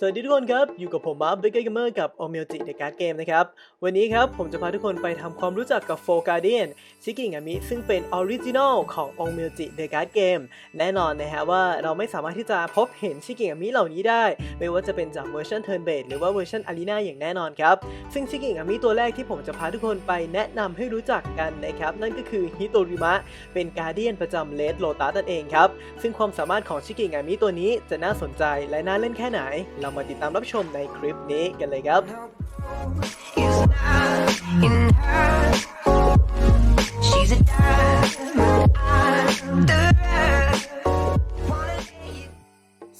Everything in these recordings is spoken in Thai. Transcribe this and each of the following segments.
สวัสดีทุกคนครับ อยู่กับผมมาร์คเบเกอร์เกมเมอร์กับโอเมลจิในการ์ดเกมนะครับ วันนี้ครับผมจะพาทุกคนไปทำความรู้จักกับโฟการเดียนชิกิงามิซึ่งเป็นออริจินอลของโอเมลจิในการ์ดเกม แน่นอนนะฮะว่าเราไม่สามารถที่จะพบเห็นชิกิงามิเหล่านี้ได้ ไม่ว่าจะเป็นจากเวอร์ชันเทิร์นเบดหรือว่าเวอร์ชันอารีนาอย่างแน่นอนครับ ซึ่งชิกิงามิตัวแรกที่ผมจะพาทุกคนไปแนะนำให้รู้จักกันนะครับนั่นก็คือฮิโตริมะเป็นการเดียนประจำเลดโลตัสนั่นเองครับซึ่งความสามารถของชิกิงามิตัวนี้จะน่าสนใจและน่าเล่นแค่ไหนเรามาติดตามรับชมในคลิปนี้กันเลยครับ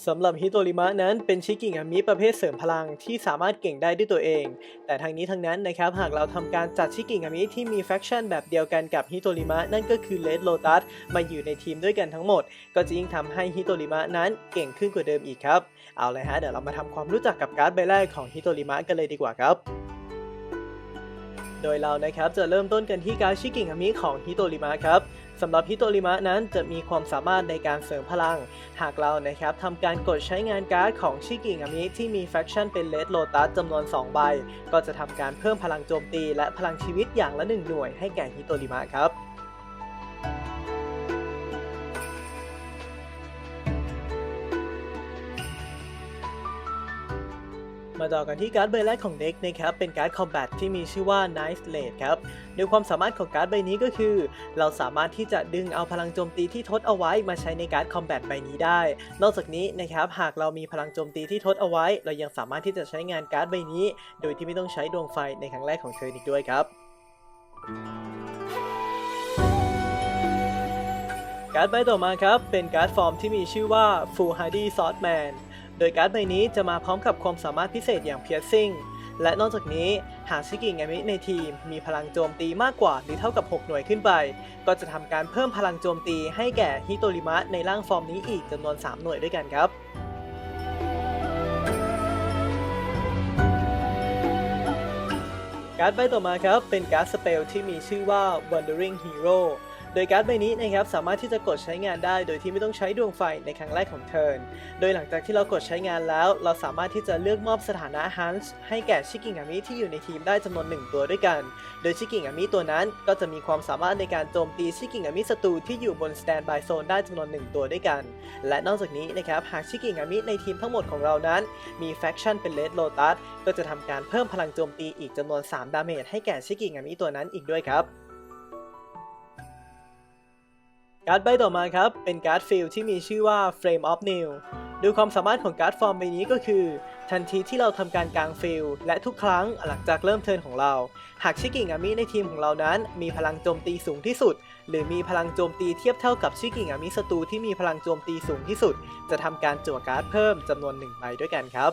สำหรับฮิโตริมะนั้นเป็นชิกิงามิประเภทเสริมพลังที่สามารถเก่งได้ด้วยตัวเอง แต่ทางนี้ทางนั้นนะครับหากเราทำการจัดชิกิงามิที่มีแฟคชั่นแบบเดียวกันกับฮิโตริมะนั่นก็คือเลดโลตัสมาอยู่ในทีมด้วยกันทั้งหมด ก็จะยิ่งทำให้ฮิโตริมะนั้นเก่งขึ้นกว่าเดิมอีกครับ เอาเลยฮะเดี๋ยวเรามาทำความรู้จักกับการ์ดใบแรกของฮิโตริมะกันเลยดีกว่าครับโดยเรานะครับจะเริ่มต้นกันที่การดชิกิงามิของฮิโตริมะครับ สำหรับฮิโตริมะนั้นจะมีความสามารถในการเสริมพลัง หากเรานะครับทำการกดใช้งานการ์ดของชิกิงามิที่มีแฟคชั่นเป็นเลดโลตัสจำนวน 2 ใบ ก็จะทำการเพิ่มพลังโจมตีและพลังชีวิตอย่างละ 1 หน่วยให้แก่ฮิโตริมะครับ มาต่อกันที่การ์ดใบแรกของเด็กนะครับ เป็นการ์ดคอมแบทที่มีชื่อว่า Nice Blade ครับโดยความสามารถของการ์ดใบนี้ก็คือ เราสามารถที่จะดึงเอาพลังโจมตีที่ทดเอาไว้มาใช้ในการ์ดคอมแบทใบนี้ได้ นอกจากนี้นะครับหากเรามีพลังโจมตีที่ทดเอาไว้ เรายังสามารถที่จะใช้งานการ์ดใบนี้ โดยที่ไม่ต้องใช้ดวงไฟในครั้งแรกของเธออีกด้วยครับการ์ดใบต่อมาครับ เป็นการ์ดฟอร์มที่มีชื่อว่า Full Hardy Swordman โดยการ์ดใบนี้จะมาพร้อมกับความสามารถพิเศษอย่าง Piercing และนอกจากนี้หากชิกิงามิในทีมมีพลังโจมตีมากกว่าหรือเท่ากับ 6 หน่วยขึ้นไป ก็จะทำการเพิ่มพลังโจมตีให้แก่ฮิโตริมะในร่างฟอร์มนี้อีกจำนวน 3 หน่วยด้วยกันครับการ์ดใบต่อมาครับ เป็นการ์ดสเปลที่มีชื่อว่า Wandering Hero โดยการ์ดใบนี้นะครับสามารถที่จะกดใช้งานได้ โดยที่ไม่ต้องใช้ดวงไฟในครั้งแรกของเทิร์น โดยหลังจากที่เรากดใช้งานแล้ว เราสามารถที่จะเลือกมอบสถานะฮันส์ให้แก่ชิกิงามิที่อยู่ในทีมได้จำนวน 1 ตัวด้วยกัน โดยชิกิงามิตัวนั้นก็จะมีความสามารถในการโจมตีชิกิงามิศัตรูที่อยู่บนสแตนบายโซนได้จำนวน 1 ตัวด้วยกัน และนอกจากนี้นะครับหากชิกิงามิในทีมทั้งหมดของเรานั้น มีแฟคชั่นเป็นเลดโลตัสก็จะทำการเพิ่มพลังโจมตีอีกจำนวน 3 ดาเมจให้แก่ชิกิงามิตัวนั้นอีกด้วยครับ การ์ดใบต่อมาครับ เป็นการ์ดฟิลที่มีชื่อว่า Frame of New โดยความสามารถของการ์ดฟอร์มใบนี้ก็คือ ทันทีที่เราทำการกลางฟิลและทุกครั้งหลังจากเริ่มเทิร์นของเรา หากชิกิงามิในทีมของเรานั้น มีพลังโจมตีสูงที่สุด หรือมีพลังโจมตีเทียบเท่ากับชิกิงามิศัตรูที่มีพลังโจมตีสูงที่สุด จะทำการจั่วการ์ดเพิ่มจำนวนหนึ่งใบด้วยกันครับ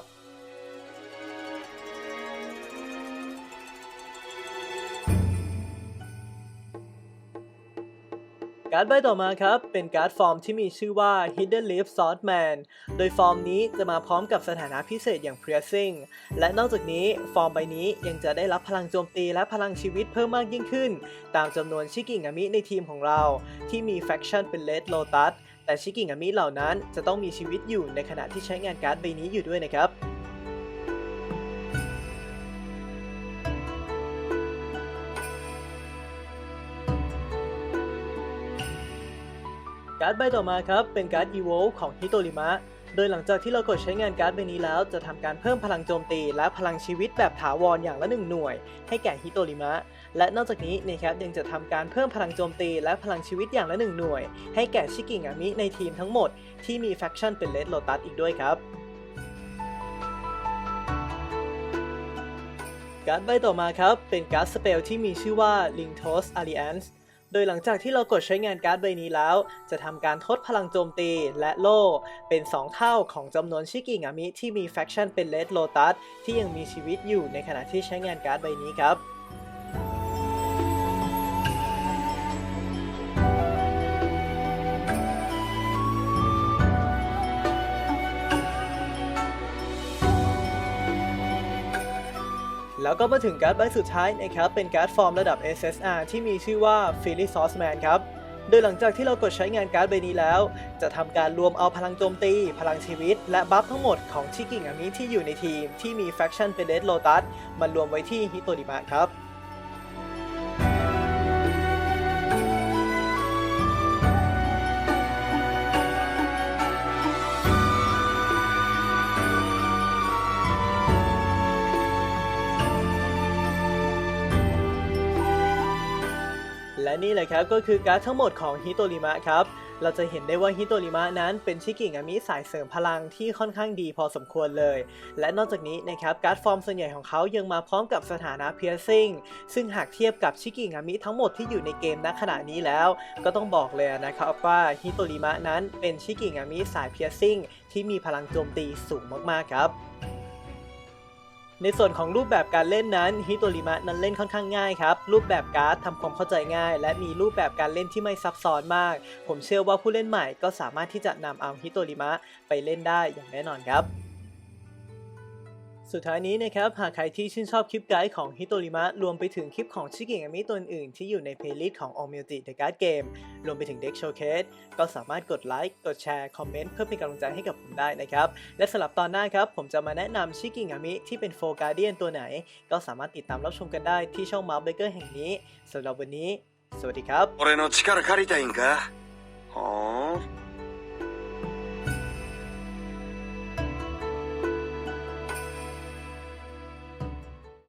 การ์ดใบต่อมาครับ เป็นการ์ดฟอร์มที่มีชื่อว่า Hidden Leaf Swordman โดยฟอร์มนี้จะมาพร้อมกับสถานะพิเศษอย่าง Piercing และนอกจากนี้ฟอร์มใบนี้ยังจะได้รับพลังโจมตีและพลังชีวิตเพิ่มมากยิ่งขึ้น ตามจำนวนชิกิงามิในทีมของเรา ที่มีแฟคชั่นเป็น Red Lotus แต่ชิกิงามิเหล่านั้นจะต้องมีชีวิตอยู่ในขณะที่ใช้งานการ์ดใบนี้อยู่ด้วยนะครับ การ์ดใบต่อมาครับ เป็นการ์ด Evolve ของฮิโตริมะ โดยหลังจากที่เรากดใช้งานการ์ดใบนี้แล้ว จะทำการเพิ่มพลังโจมตี และพลังชีวิตแบบถาวรอย่างละหนึ่งหน่วย ให้แก่ฮิโตริมะ และนอกจากนี้นะครับยังจะทำการเพิ่มพลังโจมตี และพลังชีวิตอย่างละหนึ่งหน่วย ให้แก่ชิกิงามิในทีมทั้งหมดที่มีแฟคชั่นเป็นเลดโลตัสอีกด้วยครับการ์ดใบต่อมาครับ เป็นการ์ดสเปลที่มีชื่อว่า Linktos Alliance โดยหลังจากที่เรากดใช้งานการ์ดใบนี้แล้ว จะทำการทดพลังโจมตีและโล่ เป็น 2 เท่าของจำนวนชิกิงามิที่มีแฟคชั่นเป็นเลดโลตัสที่ยังมีชีวิตอยู่ในขณะที่ใช้งานการ์ดใบนี้ครับ แล้วก็มาถึงการ์ดใบสุดท้ายนะครับ เป็นการ์ดฟอร์มระดับ SSR ที่มีชื่อว่า f i l l y Sauce Man ครับ โดยหลังจากที่เรากดใช้งานการ์ดใบนี้แล้ว จะทำการรวมเอาพลังโจมตี พลังชีวิต และบัฟทั้งหมดของชิกิงามิที่อยู่ในทีม ที่มีแฟคชั่นเป็นเดดโลตัสมันรวมไว้ที่ฮิโตริมะครับ และนี่แหละครับก็คือการ์ดทั้งหมดของฮิโตริมะครับเราจะเห็นได้ว่าฮิโตริมะนั้นเป็นชิกิงามิสายเสริมพลังที่ค่อนข้างดีพอสมควรเลย และนอกจากนี้นะครับการ์ดฟอร์มส่วนใหญ่ของเขายังมาพร้อมกับสถานะเพียร์ซิงซึ่งหากเทียบกับชิกิงามิทั้งหมดที่อยู่ในเกมณขณะนี้แล้ว ก็ต้องบอกเลยนะครับว่าฮิโตริมะนั้นเป็นชิกิงามิสายเพียร์ซิงที่มีพลังโจมตีสูงมากๆครับ ในส่วนของรูปแบบการเล่นนั้นฮิโตริมะนั้นเล่นค่อนข้างง่ายครับ รูปแบบการ์ดทำความเข้าใจง่าย และมีรูปแบบการเล่นที่ไม่ซับซ้อนมาก ผมเชื่อว่าผู้เล่นใหม่ก็สามารถที่จะนำเอาฮิโตริมะไปเล่นได้อย่างแน่นอนครับ สุดท้ายนี้นะครับ หากใครที่ชื่นชอบคลิปไกด์ของฮิโตริมะรวมไปถึงคลิปของชิกิงามิตัวอื่นๆที่อยู่ในเพลย์ลิสต์ของ All Music The Card Game รวมไปถึง Deck Showcase ก็สามารถกดไลค์ กดแชร์ คอมเมนต์เพื่อเป็นกำลังใจให้กับผมได้นะครับ และสำหรับตอนหน้าครับ ผมจะมาแนะนำชิกิงามิที่เป็นโฟการเดียนตัวไหน ก็สามารถติดตามรับชมกันได้ที่ช่อง m o u t Breaker แห่งนี้สำหรับวันนี้ สวัสดีครับ 俺の力借りたいんか